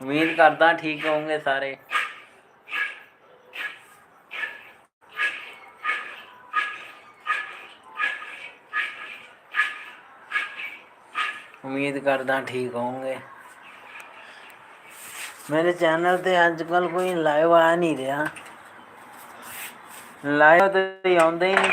ਉਮੀਦ ਕਰਦਾ ਠੀਕ ਹੋਵੋਗੇ ਸਾਰੇ ਉਮੀਦ ਕਰਦਾ ਠੀਕ ਹੋਵੋਗੇ ਮੇਰੇ ਚੈਨਲ ਤੇ ਅੱਜ ਕੱਲ ਕੋਈ ਲਾਈਵ ਆ ਨਹੀਂ ਰਿਹਾ ਲਾਈਵ ਤੇ ਆਉਂਦੇ ਹੀ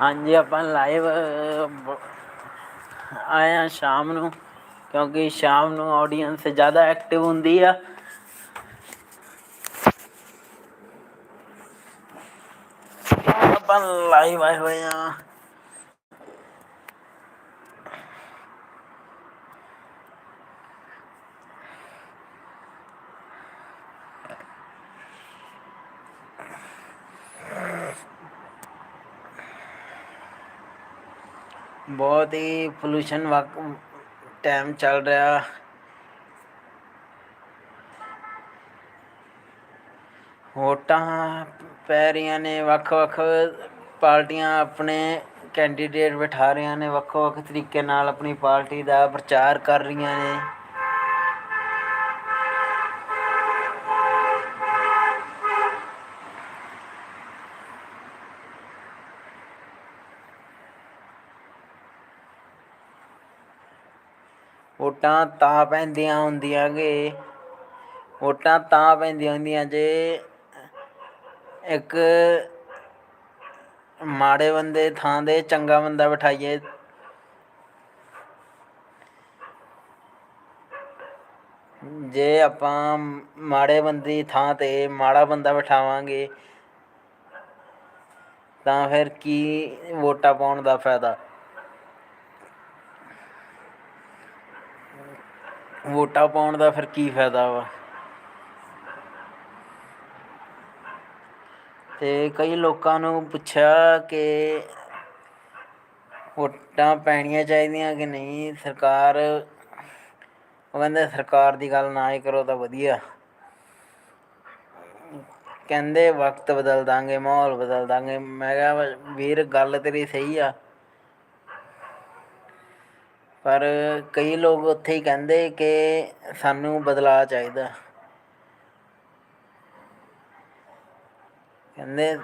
ਹਾਂਜੀ, ਆਪਾਂ ਲਾਈਵ ਆਇਆ ਸ਼ਾਮ ਨੂੰ, ਕਿਉਂਕਿ ਸ਼ਾਮ ਨੂੰ ਆਡੀਅנס ਜ਼ਿਆਦਾ ਐਕਟਿਵ ਹੁੰਦੀ ਆ। ਆਪਾਂ ਲਾਈਵ ਆਏ ਹੋਏ ਆ ਬਹੁਤ ਹੀ ਪੋਲੂਸ਼ਨ ਵਕ ਟਾਈਮ ਚੱਲ ਰਿਹਾ। ਵੋਟਾਂ ਪੈ ਰਹੀਆਂ ਨੇ ਵੱਖ-ਵੱਖ ਪਾਰਟੀਆਂ ਆਪਣੇ ਕੈਂਡੀਡੇਟ ਬਿਠਾ ਰਹੀਆਂ ਨੇ ਵੱਖ-ਵੱਖ ਤਰੀਕੇ ਨਾਲ ਆਪਣੀ ਪਾਰਟੀ ਦਾ ਪ੍ਰਚਾਰ ਕਰ ਰਹੀਆਂ ਨੇ। ਵੋਟਾਂ ਤਾਂ ਪੈਂਦੀਆਂ ਹੁੰਦੀਆਂ ਕਿ ਵੋਟਾਂ ਤਾਂ ਪੈਂਦੀਆਂ ਹੁੰਦੀਆਂ ਜੇ ਇੱਕ ਮਾੜੇ ਬੰਦੇ ਥਾਂ ਦੇ ਚੰਗਾ ਬੰਦਾ ਬਿਠਾਈਏ। ਜੇ ਆਪਾਂ ਮਾੜੇ ਬੰਦੇ ਥਾਂ ਤੇ ਮਾੜਾ ਬੰਦਾ ਬਿਠਾਵਾਂਗੇ, ਤਾਂ ਫਿਰ ਕੀ ਵੋਟਾਂ ਪਾਉਣ ਦਾ ਫਾਇਦਾ? ਵੋਟਾਂ ਪਾਉਣ ਦਾ ਫਿਰ ਕੀ ਫਾਇਦਾ ਵਾ? ਤੇ ਕਈ ਲੋਕਾਂ ਨੂੰ ਪੁੱਛਿਆ ਕਿ ਵੋਟਾਂ ਪੈਣੀਆਂ ਚਾਹੀਦੀਆਂ ਕਿ ਨਹੀਂ? ਸਰਕਾਰ, ਉਹ ਕਹਿੰਦੇ ਸਰਕਾਰ ਦੀ ਗੱਲ ਨਾ ਹੀ ਕਰੋ ਤਾਂ ਵਧੀਆ। ਕਹਿੰਦੇ ਵਕਤ ਬਦਲ ਦਾਂਗੇ, ਮਾਹੌਲ ਬਦਲ ਦਾਂਗੇ। ਮੈਂ ਕਿਹਾ ਵੀਰ, ਗੱਲ ਤੇਰੀ ਸਹੀ ਆ। ਪਰ ਕਈ ਲੋਕ ਉੱਥੇ ਹੀ ਕਹਿੰਦੇ ਕਿ ਸਾਨੂੰ ਬਦਲਾਅ ਚਾਹੀਦਾ। ਕਹਿੰਦੇ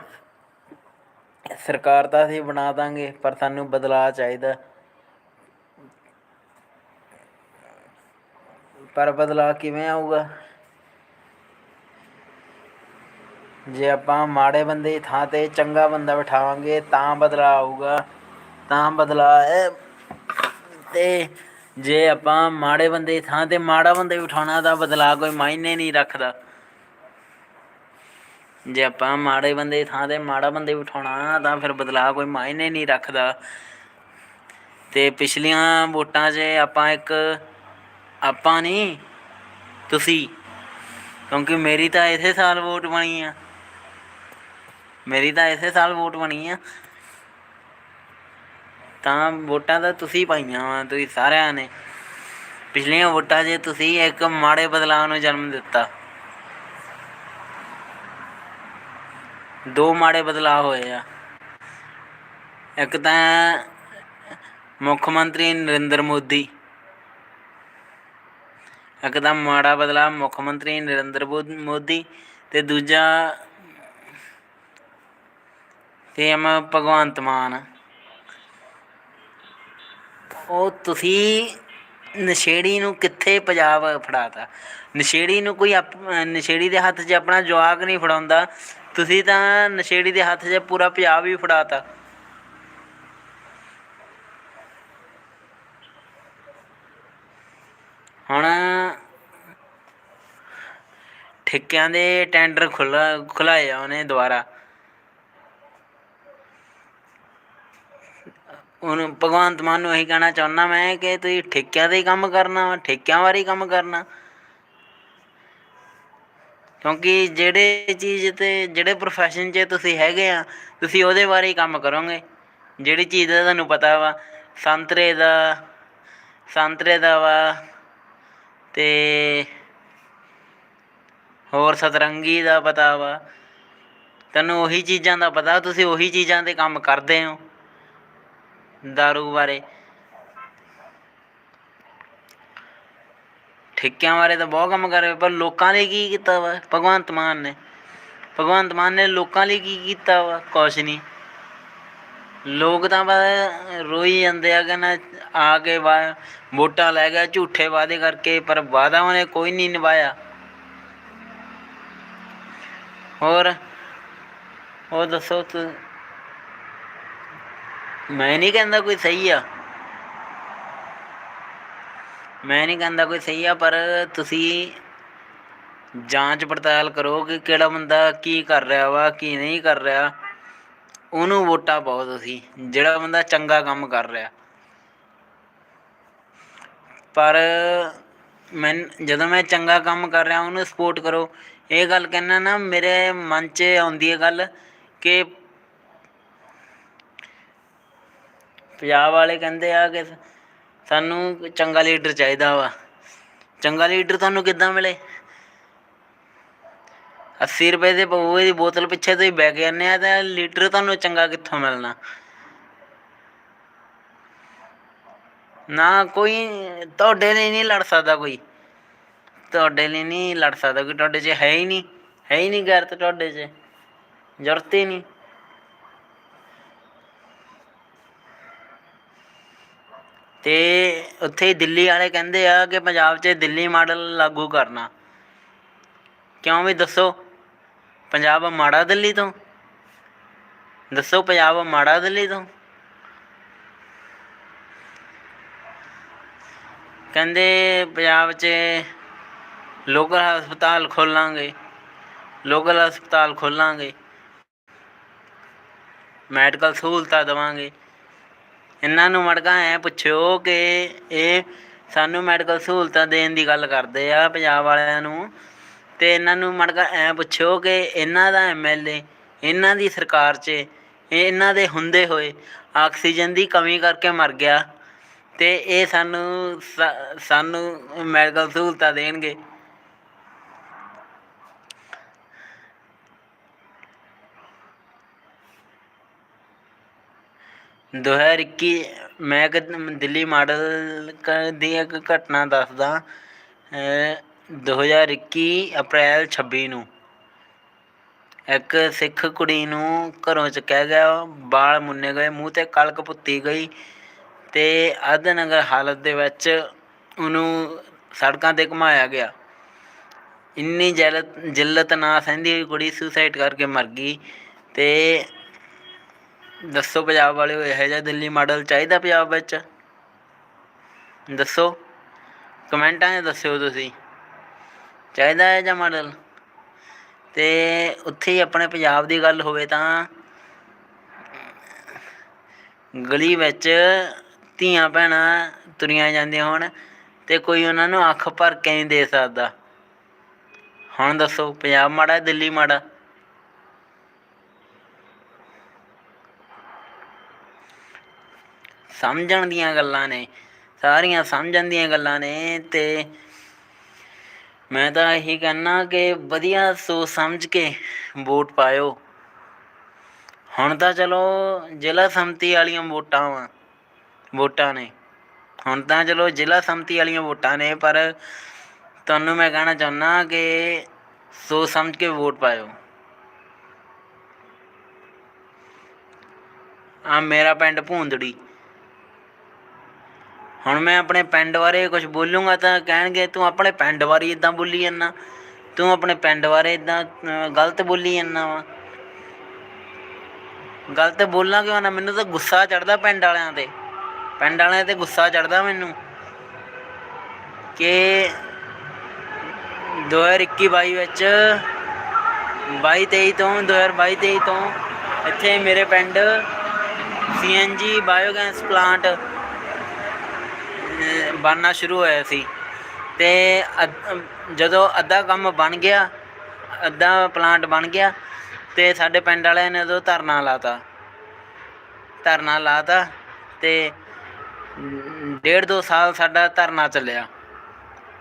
ਸਰਕਾਰ ਤਾਂ ਅਸੀਂ ਬਣਾ ਦਾਂਗੇ, ਪਰ ਸਾਨੂੰ ਬਦਲਾਅ ਚਾਹੀਦਾ। ਪਰ ਬਦਲਾਅ ਕਿਵੇਂ ਆਊਗਾ? ਜੇ ਆਪਾਂ ਮਾੜੇ ਬੰਦੇ ਦੀ ਥਾਂ ਤੇ ਚੰਗਾ ਬੰਦਾ ਬਿਠਾਵਾਂਗੇ, ਤਾਂ ਬਦਲਾਅ ਆਊਗਾ। ਤਾਂ ਬਦਲਾਅ ਹੈ। ਤੇ ਜੇ ਆਪਾਂ ਮਾੜੇ ਬੰਦੇ ਦੀ ਥਾਂ ਤੇ ਮਾੜਾ ਬੰਦੇ ਬਿਠਾਉਣਾ ਤਾਂ ਬਦਲਾ ਕੋਈ ਮਾਇਨੇ ਨਹੀਂ ਰੱਖਦਾ। ਜੇ ਆਪਾਂ ਮਾੜੇ ਬੰਦੇ ਦੀ ਥਾਂ ਤੇ ਮਾੜਾ ਬੰਦੇ ਬਿਠਾਉਣਾ ਤਾਂ ਫਿਰ ਬਦਲਾਅ ਕੋਈ ਮਾਇਨੇ ਨਹੀਂ ਰੱਖਦਾ। ਤੇ ਪਿਛਲੀਆਂ ਵੋਟਾਂ 'ਚ ਆਪਾਂ ਇੱਕ, ਆਪਾਂ ਨਹੀਂ ਤੁਸੀਂ, ਕਿਉਂਕਿ ਮੇਰੀ ਤਾਂ ਇਸੇ ਸਾਲ ਵੋਟ ਬਣੀ ਆ। ਮੇਰੀ ਤਾਂ ਇਸੇ ਸਾਲ ਵੋਟ ਬਣੀ ਆ। ਤਾਂ ਵੋਟਾਂ ਤਾਂ ਤੁਸੀਂ ਪਾਈਆਂ ਵਾ, ਤੁਸੀਂ ਸਾਰਿਆਂ ਨੇ। ਪਿਛਲੀਆਂ ਵੋਟਾਂ 'ਚ ਤੁਸੀਂ ਇੱਕ ਮਾੜੇ ਬਦਲਾਅ ਨੂੰ ਜਨਮ ਦਿੱਤਾ। ਦੋ ਮਾੜੇ ਬਦਲਾਅ ਹੋਏ ਆ। ਇੱਕ ਤਾਂ ਮੁੱਖ ਮੰਤਰੀ ਨਰਿੰਦਰ ਮੋਦੀ। ਇੱਕ ਤਾਂ ਮਾੜਾ ਬਦਲਾਅ ਮੁੱਖ ਮੰਤਰੀ ਨਰਿੰਦਰ ਬੋ- ਮੋਦੀ ਤੇ ਦੂਜਾ ਤੇ ਐਮ ਭਗਵੰਤ ਮਾਨ। ਉਹ ਤੁਸੀਂ ਨਸ਼ੇੜੀ ਨੂੰ ਕਿੱਥੇ ਪੰਜਾਬ ਫੜਾਤਾ? ਨਸ਼ੇੜੀ ਨੂੰ ਕੋਈ ਨਸ਼ੇੜੀ ਦੇ ਹੱਥ 'ਚ ਆਪਣਾ ਜਵਾਕ ਨਹੀਂ ਫੜਾਉਂਦਾ, ਤੁਸੀਂ ਤਾਂ ਨਸ਼ੇੜੀ ਦੇ ਹੱਥ 'ਚ ਪੂਰਾ ਪੰਜਾਬ ਹੀ ਫੜਾਤਾ। ਹੁਣ ਠੇਕਿਆਂ ਦੇ ਟੈਂਡਰ ਖੁੱਲਾ ਖੁਲਾਏ ਆ ਉਹਨੇ ਦੁਬਾਰਾ। ਉਹਨੂੰ ਭਗਵੰਤ ਮਾਨ ਨੂੰ ਇਹੀ ਕਹਿਣਾ ਚਾਹੁੰਦਾ ਮੈਂ ਕਿ ਤੁਸੀਂ ਠੇਕਿਆਂ ਤੇ ਹੀ ਕੰਮ ਕਰਨਾ ਵਾ ਠੇਕਿਆਂ ਬਾਰੇ ਹੀ ਕੰਮ ਕਰਨਾ। ਕਿਉਂਕਿ ਜਿਹੜੇ ਚੀਜ਼ ਤੇ, ਜਿਹੜੇ ਪ੍ਰੋਫੈਸ਼ਨ 'ਚ ਤੁਸੀਂ ਹੈਗੇ ਆ, ਤੁਸੀਂ ਉਹਦੇ ਬਾਰੇ ਹੀ ਕੰਮ ਕਰੋਗੇ। ਜਿਹੜੀ ਚੀਜ਼ ਦਾ ਤੁਹਾਨੂੰ ਪਤਾ ਵਾ, ਸੰਤਰੇ ਦਾ ਸੰਤਰੇ ਦਾ ਵਾ ਤੇ ਹੋਰ ਸਤਰੰਗੀ ਦਾ ਪਤਾ ਵਾ। ਤੁਹਾਨੂੰ ਉਹੀ ਚੀਜ਼ਾਂ ਦਾ ਪਤਾ, ਤੁਸੀਂ ਉਹੀ ਚੀਜ਼ਾਂ ਤੇ ਕੰਮ ਕਰਦੇ ਹੋ। ਦਾਰੂ ਬਾਰੇ ਠੇਕਿਆਂ ਬਾਰੇ ਤਾਂ ਬਹੁਤ ਕੰਮ ਕਰ ਰਹੇ ਪਰ ਲੋਕਾਂ ਲਈ ਕੀ ਕੀਤਾ ਵਾ ਭਗਵੰਤ ਮਾਨ ਨੇ ਭਗਵੰਤ ਮਾਨ ਨੇ ਲੋਕਾਂ ਲਈ ਕੀ ਕੀਤਾ ਵਾ ਕੁਛ ਨਹੀਂ ਲੋਕ ਤਾਂ ਬਸ ਰੋਈ ਜਾਂਦੇ ਆ ਕਿ ਨਾ ਆ ਕੇ ਵਾ ਵੋਟਾਂ ਲੈ ਗਿਆ ਝੂਠੇ ਵਾਅਦੇ ਕਰਕੇ ਪਰ ਵਾਅਦਾ ਉਹਨੇ ਕੋਈ ਨਹੀਂ ਨਿਭਾਇਆ ਹੋਰ ਹੋਰ ਦੱਸੋ ਤੂੰ ਮੈਂ ਨਹੀਂ ਕਹਿੰਦਾ ਕੋਈ ਸਹੀ ਆ। ਮੈਂ ਨਹੀਂ ਕਹਿੰਦਾ ਕੋਈ ਸਹੀ ਆ, ਪਰ ਤੁਸੀਂ ਜਾਂਚ ਪੜਤਾਲ ਕਰੋ ਕਿ ਕਿਹੜਾ ਬੰਦਾ ਕੀ ਕਰ ਰਿਹਾ ਵਾ, ਕੀ ਨਹੀਂ ਕਰ ਰਿਹਾ। ਉਹਨੂੰ ਵੋਟਾਂ ਪਾਓ ਤੁਸੀਂ, ਜਿਹੜਾ ਬੰਦਾ ਚੰਗਾ ਕੰਮ ਕਰ ਰਿਹਾ। ਪਰ ਮੈਂ, ਜਦੋਂ ਮੈਂ ਚੰਗਾ ਕੰਮ ਕਰ ਰਿਹਾ, ਉਹਨੂੰ ਸਪੋਰਟ ਕਰੋ। ਇਹ ਗੱਲ ਕਹਿਣਾ ਨਾ, ਮੇਰੇ ਮਨ 'ਚ ਆਉਂਦੀ ਹੈ ਗੱਲ ਕਿ ਪੰਜਾਬ ਵਾਲੇ ਕਹਿੰਦੇ ਆ ਕਿ ਸਾਨੂੰ ਚੰਗਾ ਲੀਡਰ ਚਾਹੀਦਾ ਵਾ। ਚੰਗਾ ਲੀਡਰ ਤੁਹਾਨੂੰ ਕਿੱਦਾਂ ਮਿਲੇ? 80 ਰੁਪਏ ਦੇ ਪਊਏ ਦੀ ਬੋਤਲ ਪਿੱਛੇ ਤੁਸੀਂ ਬਹਿ ਕੇ ਜਾਂਦੇ ਆ ਤਾਂ ਲੀਟਰ ਤੁਹਾਨੂੰ ਚੰਗਾ ਕਿੱਥੋਂ ਮਿਲਣਾ? ਨਾ ਕੋਈ, ਤੁਹਾਡੇ ਲਈ ਨਹੀਂ ਲੜ ਸਕਦਾ ਕੋਈ। ਤੁਹਾਡੇ ਲਈ ਨਹੀਂ ਲੜ ਸਕਦਾ ਕੋਈ, ਤੁਹਾਡੇ 'ਚ ਹੈ ਹੀ ਨਹੀਂ। ਹੈ ਹੀ ਨਹੀਂ ਗੈਰਤ ਤੁਹਾਡੇ 'ਚ। ਜ਼ਰੂਰਤ ਹੀ ਨਹੀਂ। ਤੇ ਉੱਥੇ ਦਿੱਲੀ ਵਾਲੇ ਕਹਿੰਦੇ ਆ ਕਿ ਪੰਜਾਬ 'ਚ ਦਿੱਲੀ ਮਾਡਲ ਲਾਗੂ ਕਰਨਾ। ਕਿਉਂ ਵੀ ਦੱਸੋ? ਪੰਜਾਬ ਮਾੜਾ ਦਿੱਲੀ ਤੋਂ? ਦੱਸੋ ਪੰਜਾਬ ਮਾੜਾ ਦਿੱਲੀ ਤੋਂ? ਕਹਿੰਦੇ ਪੰਜਾਬ 'ਚ ਲੋਕਲ ਹਸਪਤਾਲ ਖੋਲਾਂਗੇ। ਲੋਕਲ ਹਸਪਤਾਲ ਖੋਲਾਂਗੇ। ਮੈਡੀਕਲ ਸਹੂਲਤਾਂ ਦੇਵਾਂਗੇ। ਇਹਨਾਂ ਨੂੰ ਮੜਕਾ ਐ ਪੁੱਛਿਓ ਕਿ ਇਹ ਸਾਨੂੰ ਮੈਡੀਕਲ ਸਹੂਲਤਾਂ ਦੇਣ ਦੀ ਗੱਲ ਕਰਦੇ ਆ ਪੰਜਾਬ ਵਾਲਿਆਂ ਨੂੰ। ਤੇ ਇਹਨਾਂ ਨੂੰ ਮੜਕਾ ਐ ਪੁੱਛਿਓ ਕਿ ਇਹਨਾਂ ਦਾ ਐਮਐਲਏ ਇਹਨਾਂ ਦੀ ਸਰਕਾਰ 'ਚ ਇਹ ਇਹਨਾਂ ਦੇ ਹੁੰਦੇ ਹੋਏ ਆਕਸੀਜਨ ਦੀ ਕਮੀ ਕਰਕੇ ਮਰ ਗਿਆ ਤੇ ਇਹ ਸਾਨੂੰ ਸਾ- ਸਾਨੂੰ ਮੈਡੀਕਲ ਸਹੂਲਤਾਂ ਦੇਣਗੇ। ਦੋ ਹਜ਼ਾਰ ਇੱਕੀ, ਮੈਂ ਇੱਕ ਦਿੱਲੀ ਮਾਡਲ ਕ- ਦੀ ਇੱਕ ਘਟਨਾ ਦੱਸਦਾ। ਦੋ ਹਜ਼ਾਰ ਇੱਕੀ ਅਪ੍ਰੈਲ ਛੱਬੀ ਨੂੰ ਇੱਕ ਸਿੱਖ ਕੁੜੀ ਨੂੰ ਘਰੋਂ ਚੁੱਕਿਆ ਗਿਆ। ਬਾਲ ਮੁੰਨੇ ਗਏ, ਮੂੰਹ ਤੇ ਕਲਕ ਪੁੱਤੀ ਗਈ ਤੇ ਅੱਧ ਨਗਰ ਹਾਲਤ ਦੇ ਵਿੱਚ ਉਹਨੂੰ ਸੜਕਾਂ ਤੇ ਘੁਮਾਇਆ ਗਿਆ। ਇੰਨੀ ਜਲਤ ਜਿੱਲਤ ਨਾ ਸਹਿੰਦੀ ਹੋਈ ਕੁੜੀ ਸੁਸਾਈਡ ਕਰਕੇ ਮਰ ਗਈ ਤੇ ਦੱਸੋ ਪੰਜਾਬ ਵਾਲੇ ਇਹੋ ਜਿਹਾ ਦਿੱਲੀ ਮਾਡਲ ਚਾਹੀਦਾ ਪੰਜਾਬ ਵਿੱਚ? ਦੱਸੋ, ਕਮੈਂਟਾਂ 'ਚ ਦੱਸਿਓ ਤੁਸੀਂ। ਚਾਹੀਦਾ ਇਹ ਜਿਹਾ ਮਾਡਲ ਤੇ ਉੱਥੇ ਹੀ ਆਪਣੇ ਪੰਜਾਬ ਦੀ ਗੱਲ ਹੋਵੇ ਤਾਂ ਗਲੀ ਵਿੱਚ ਧੀਆਂ ਭੈਣਾਂ ਤੁਰੀਆਂ ਜਾਂਦੀਆਂ ਹੋਣ ਤੇ ਕੋਈ ਉਹਨਾਂ ਨੂੰ ਅੱਖ ਭਰ ਕੇ ਨਹੀਂ ਦੇ ਸਕਦਾ। ਹੁਣ ਦੱਸੋ, ਪੰਜਾਬ ਮਾੜਾ ਦਿੱਲੀ ਮਾੜਾ? ਸਮਝਣ ਦੀਆਂ ਗੱਲਾਂ ਨੇ, ਸਾਰੀਆਂ ਸਮਝਣ ਦੀਆਂ ਗੱਲਾਂ ਨੇ ਤੇ ਮੈਂ ਤਾਂ ਇਹੀ ਕਹਿਣਾ ਕਿ ਵਧੀਆ ਸੋਚ ਸਮਝ ਕੇ ਵੋਟ ਪਾਇਓ। ਹੁਣ ਤਾਂ ਚਲੋ ਜ਼ਿਲ੍ਹਾ ਸੰਮਤੀ ਵਾਲੀਆਂ ਵੋਟਾਂ ਵਾ, ਵੋਟਾਂ ਨੇ। ਹੁਣ ਤਾਂ ਚਲੋ ਜ਼ਿਲ੍ਹਾ ਸੰਮਤੀ ਵਾਲੀਆਂ ਵੋਟਾਂ ਨੇ, ਪਰ ਤੁਹਾਨੂੰ ਮੈਂ ਕਹਿਣਾ ਚਾਹੁੰਦਾ ਕਿ ਸੋਚ ਸਮਝ ਕੇ ਵੋਟ ਪਾਇਓ। ਆ ਮੇਰਾ ਪਿੰਡ ਭੂੰਦੜੀ। ਹੁਣ ਮੈਂ ਆਪਣੇ ਪਿੰਡ ਬਾਰੇ ਕੁਝ ਬੋਲੂੰਗਾ ਤਾਂ ਕਹਿਣਗੇ, ਤੂੰ ਆਪਣੇ ਪਿੰਡ ਬਾਰੇ ਇਦਾਂ ਬੋਲੀ ਜਾਂਦਾ। ਤੂੰ ਆਪਣੇ ਪਿੰਡ ਬਾਰੇ ਇਦਾਂ ਗਲਤ ਬੋਲੀ ਜਾਂਦਾ ਵਾ। ਗਲਤ ਬੋਲਾਂ ਕਿਉਂ ਨਾ? ਮੈਨੂੰ ਤਾਂ ਗੁੱਸਾ ਚੜਦਾ ਪਿੰਡ ਵਾਲਿਆਂ ਤੇ। ਪਿੰਡ ਵਾਲਿਆਂ ਤੇ ਗੁੱਸਾ ਚੜਦਾ ਮੈਨੂੰ ਕਿ 2021 22 ਵਿੱਚ 22 23 ਤੋਂ 2022 23 ਤੋਂ ਇੱਥੇ ਮੇਰੇ ਪਿੰਡ ਸੀਐਨਜੀ ਬਾਇਓਗੈਸ ਪਲਾਂਟ ਬਣਨਾ ਸ਼ੁਰੂ ਹੋਇਆ ਸੀ। ਤੇ ਅੱਧ- ਜਦੋਂ ਅੱਧਾ ਕੰਮ ਬਣ ਗਿਆ, ਅੱਧਾ ਪਲਾਂਟ ਬਣ ਗਿਆ, ਤੇ ਸਾਡੇ ਪਿੰਡ ਵਾਲਿਆਂ ਨੇ ਉਦੋਂ ਧਰਨਾ ਲਾਤਾ। ਧਰਨਾ ਲਾਤਾ ਤੇ ਡੇਢ ਦੋ ਸਾਲ ਸਾਡਾ ਧਰਨਾ ਚੱਲਿਆ।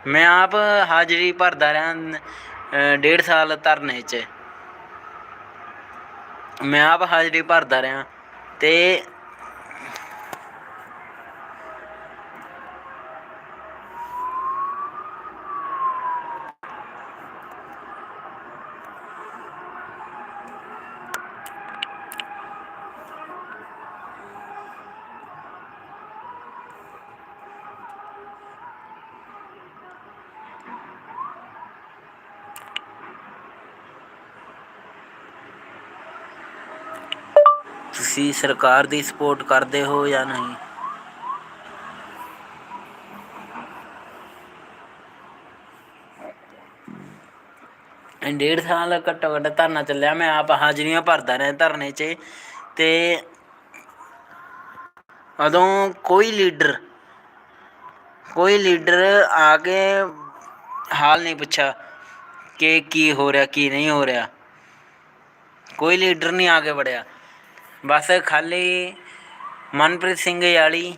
ਮੈਂ ਆਪ ਹਾਜ਼ਰੀ ਭਰਦਾ ਰਿਹਾ ਡੇਢ ਸਾਲ ਧਰਨੇ 'ਚ। ਮੈਂ ਆਪ ਹਾਜ਼ਰੀ ਭਰਦਾ ਰਿਹਾ ਤੇ ਤੁਸੀਂ ਸਰਕਾਰ ਦੀ ਸਪੋਰਟ ਕਰਦੇ ਹੋ ਜਾਂ ਨਹੀਂ? ਡੇਢ ਸਾਲ ਘੱਟੋ ਘੱਟ ਧਰਨਾ ਚੱਲਿਆ, ਮੈਂ ਆਪ ਹਾਜ਼ਰੀਆਂ ਭਰਦਾ ਰਿਹਾ ਧਰਨੇ 'ਚ ਤੇ ਉਦੋਂ ਕੋਈ ਲੀਡਰ ਕੋਈ ਲੀਡਰ ਆ ਕੇ ਹਾਲ ਨਹੀਂ ਪੁੱਛਿਆ ਕਿ ਕੀ ਹੋ ਰਿਹਾ, ਕੀ ਨਹੀਂ ਹੋ ਰਿਹਾ। ਕੋਈ ਲੀਡਰ ਨਹੀਂ ਆ ਕੇ ਵੜਿਆ। ਬਸ ਖਾਲੀ ਮਨਪ੍ਰੀਤ ਸਿੰਘ ਯਾਲੀ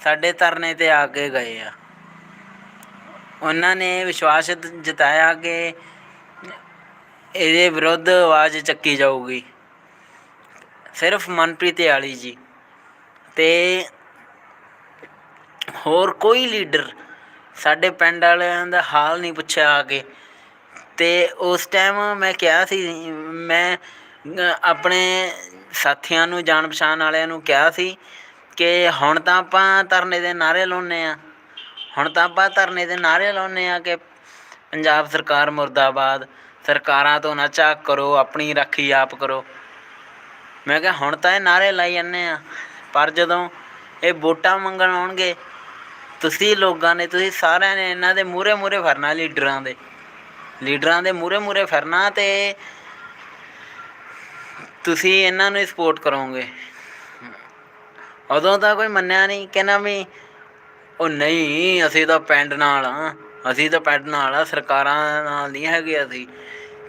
ਸਾਡੇ ਧਰਨੇ ਤੇ ਆ ਕੇ ਗਏ ਆ। ਉਹਨਾਂ ਨੇ ਵਿਸ਼ਵਾਸ ਜਤਾਇਆ ਕਿ ਇਹਦੇ ਵਿਰੁੱਧ ਆਵਾਜ਼ ਚੱਕੀ ਜਾਊਗੀ। ਸਿਰਫ ਮਨਪ੍ਰੀਤ ਯਾਲੀ ਜੀ। ਤੇ ਹੋਰ ਕੋਈ ਲੀਡਰ ਸਾਡੇ ਪਿੰਡ ਵਾਲਿਆਂ ਦਾ ਹਾਲ ਨਹੀਂ ਪੁੱਛਿਆ ਆ ਕੇ। ਤੇ ਉਸ ਟਾਈਮ ਮੈਂ ਕਿਹਾ ਸੀ, ਮੈਂ ਆਪਣੇ ਸਾਥੀਆਂ ਨੂੰ, ਜਾਣ ਪਛਾਣ ਵਾਲਿਆਂ ਨੂੰ ਕਿਹਾ ਸੀ ਕਿ ਹੁਣ ਤਾਂ ਆਪਾਂ ਧਰਨੇ ਦੇ ਨਾਰੇ ਲਾਉਨੇ ਆ ਹੁਣ ਤਾਂ ਆਪਾਂ ਧਰਨੇ ਦੇ ਨਾਰੇ ਲਾਉਨੇ ਆ ਕਿ ਪੰਜਾਬ ਸਰਕਾਰ ਮੁਰਦਾਬਾਦ, ਸਰਕਾਰਾਂ ਤੋਂ ਨਾ ਝਾਕ ਕਰੋ, ਆਪਣੀ ਰਾਖੀ ਆਪ ਕਰੋ। ਮੈਂ ਕਿਹਾ, ਹੁਣ ਤਾਂ ਇਹ ਨਾਰੇ ਲਾਈ ਜਾਂਦੇ ਆ ਪਰ ਜਦੋਂ ਇਹ ਵੋਟਾਂ ਮੰਗਣ ਆਉਣਗੇ, ਤੁਸੀਂ ਲੋਕਾਂ ਨੇ, ਤੁਸੀਂ ਸਾਰਿਆਂ ਨੇ ਇਹਨਾਂ ਦੇ ਮੂਹਰੇ ਮੂਹਰੇ ਫਰਨਾ, ਲੀਡਰਾਂ ਦੇ। ਲੀਡਰਾਂ ਦੇ ਮੂਹਰੇ ਮੂਹਰੇ ਫਰਨਾ ਤੇ ਤੁਸੀਂ ਇਹਨਾਂ ਨੂੰ ਸਪੋਰਟ ਕਰੋਗੇ। ਉਦੋਂ ਤਾਂ ਕੋਈ ਮੰਨਿਆ ਨਹੀਂ, ਕਹਿੰਦਾ ਵੀ, ਉਹ ਨਹੀਂ, ਅਸੀਂ ਤਾਂ ਪਿੰਡ ਨਾਲ ਆ, ਅਸੀਂ ਤਾਂ ਪਿੰਡ ਨਾਲ ਆ, ਸਰਕਾਰਾਂ ਨਾਲ ਨਹੀਂ ਹੈਗੇ ਅਸੀਂ।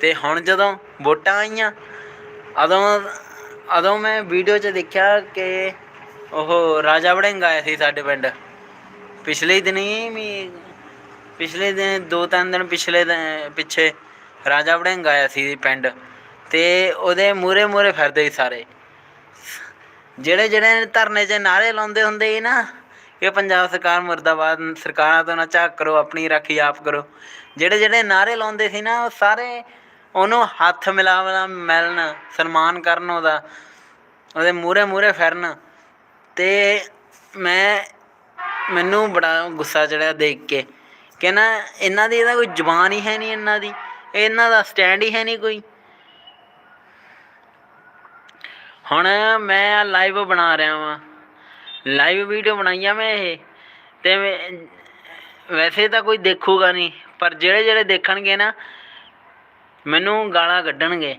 ਤੇ ਹੁਣ ਜਦੋਂ ਵੋਟਾਂ ਆਈਆਂ, ਉਦੋਂ ਉਦੋਂ ਮੈਂ ਵੀਡੀਓ 'ਚ ਦੇਖਿਆ ਕਿ ਉਹ ਰਾਜਾ ਵੜਿੰਗ ਆਇਆ ਸੀ ਸਾਡੇ ਪਿੰਡ। ਪਿਛਲੇ ਦਿਨੀ ਵੀ, ਪਿਛਲੇ ਦਿਨ, ਦੋ ਤਿੰਨ ਦਿਨ ਪਿਛਲੇ ਦਿਨ- ਪਿੱਛੇ ਰਾਜਾ ਵੜਿੰਗ ਆਇਆ ਸੀ ਪਿੰਡ। ਤੇ ਉਹਦੇ ਮੂਰੇ ਮੂਰੇ ਫਿਰਦੇ ਸੀ ਸਾਰੇ। ਜਿਹੜੇ ਜਿਹੜੇ ਧਰਨੇ 'ਚ ਨਾਰੇ ਲਾਉਂਦੇ ਹੁੰਦੇ ਸੀ ਨਾ ਕਿ ਪੰਜਾਬ ਸਰਕਾਰ ਮੁਰਦਾਬਾਦ ਸਰਕਾਰਾਂ ਤੋਂ ਨਾ ਝਾਕ ਕਰੋ, ਆਪਣੀ ਰਾਖੀ ਆਪ ਕਰੋ। ਜਿਹੜੇ ਜਿਹੜੇ ਨਾਰੇ ਲਾਉਂਦੇ ਸੀ ਨਾ, ਉਹ ਸਾਰੇ ਉਹਨੂੰ ਹੱਥ ਮਿਲਾਵਣਾ, ਮਿਲਣ, ਸਨਮਾਨ ਕਰਨ ਉਹਦਾ, ਉਹਦੇ ਮੂਰੇ ਮੂਰੇ ਫਿਰਨ। ਤੇ ਮੈਂ, ਮੈਨੂੰ ਬੜਾ ਗੁੱਸਾ ਚੜਿਆ ਦੇਖ ਕੇ ਕਿ ਨਾ, ਇਹਨਾਂ ਦੀ ਇਹਦਾ ਕੋਈ ਜ਼ੁਬਾਨ ਹੀ ਹੈ ਨਹੀਂ, ਇਹਨਾਂ ਦੀ। ਇਹਨਾਂ ਦਾ ਸਟੈਂਡ ਹੀ ਹੈ ਨਹੀਂ ਕੋਈ। ਹੁਣ ਮੈਂ ਲਾਈਵ ਬਣਾ ਰਿਹਾ ਵਾਂ। ਲਾਈਵ ਵੀਡੀਓ ਬਣਾਈ ਆ ਮੈਂ ਇਹ। ਤੇ ਵੈਸੇ ਤਾਂ ਕੋਈ ਦੇਖੂਗਾ ਨਹੀਂ, ਪਰ ਜਿਹੜੇ ਜਿਹੜੇ ਦੇਖਣਗੇ ਨਾ, ਮੈਨੂੰ ਗਾਲਾਂ ਕੱਢਣਗੇ।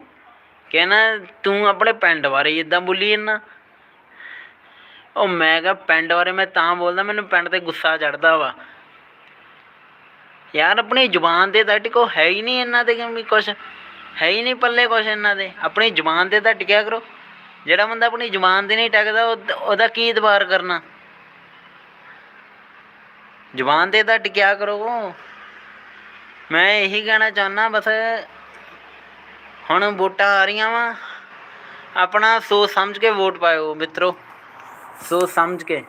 ਕਹਿੰਦਾ ਤੂੰ ਆਪਣੇ ਪਿੰਡ ਬਾਰੇ ਇਦਾਂ ਬੋਲੀ ਜਾਂਦਾ। ਉਹ ਮੈਂ ਕਿਹਾ, ਪਿੰਡ ਬਾਰੇ ਮੈਂ ਤਾਂ ਬੋਲਦਾ, ਮੈਨੂੰ ਪਿੰਡ ਤੇ ਗੁੱਸਾ ਚੜਦਾ ਵਾ। ਯਾਰ, ਆਪਣੀ ਜ਼ੁਬਾਨ ਤੇ ਤਾਂ ਟਿਕੋ, ਹੈ ਹੀ ਨਹੀਂ ਇਹਨਾਂ ਤੇ ਕਿ ਕੁਛ। ਹੈ ਹੀ ਨਹੀਂ ਪੱਲੇ ਕੁਛ ਇਹਨਾਂ ਦੇ। ਆਪਣੀ ਜ਼ੁਬਾਨ ਤੇ ਤਾਂ ਟਿਕਿਆ ਕਰੋ। ਜਿਹੜਾ ਬੰਦਾ ਆਪਣੀ ਜ਼ੁਬਾਨ ਤੇ ਨਹੀਂ ਟਿਕਦਾ, ਉਹ- ਉਹਦਾ ਕੀ ਇਤਬਾਰ ਕਰਨਾ? ਜ਼ੁਬਾਨ ਤੇ ਤਾਂ ਟਿਕਿਆ ਕਰੋ। ਮੈਂ ਇਹੀ ਕਹਿਣਾ ਚਾਹੁੰਦਾ ਬਸ ਹੁਣ ਵੋਟਾਂ ਆ ਰਹੀਆਂ ਵਾ। ਆਪਣਾ ਸੋਚ ਸਮਝ ਕੇ ਵੋਟ ਪਾਇਓ ਮਿੱਤਰੋ। ਸੋਚ ਸਮਝ ਕੇ।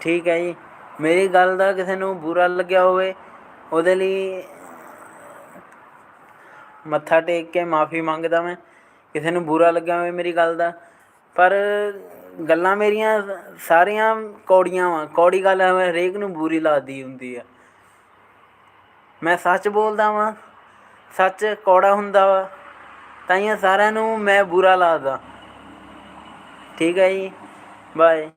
ਠੀਕ ਹੈ ਜੀ। ਮੇਰੀ ਗੱਲ ਦਾ ਕਿਸੇ ਨੂੰ ਬੁਰਾ ਲੱਗਿਆ ਹੋਵੇ, ਉਹਦੇ ਲਈ ਮੱਥਾ ਟੇਕ ਕੇ ਮਾਫੀ ਮੰਗਦਾ ਮੈਂ। ਕਿਸੇ ਨੂੰ ਬੁਰਾ ਲੱਗਿਆ ਹੋਵੇ ਮੇਰੀ ਗੱਲ ਦਾ, ਪਰ ਗੱਲਾਂ ਮੇਰੀਆਂ ਸਾਰੀਆਂ ਕੌੜੀਆਂ ਵਾ। ਕੌੜੀ ਗੱਲ ਹਰੇਕ ਨੂੰ ਬੁਰੀ ਲੱਗਦੀ ਹੁੰਦੀ ਆ। ਮੈਂ ਸੱਚ ਬੋਲਦਾ ਵਾਂ, ਸੱਚ ਕੌੜਾ ਹੁੰਦਾ ਵਾ ਤਾਈਆਂ ਸਾਰਿਆਂ ਨੂੰ ਮੈਂ ਬੁਰਾ ਲੱਗਦਾ। ਠੀਕ ਹੈ ਜੀ, ਬਾਏ।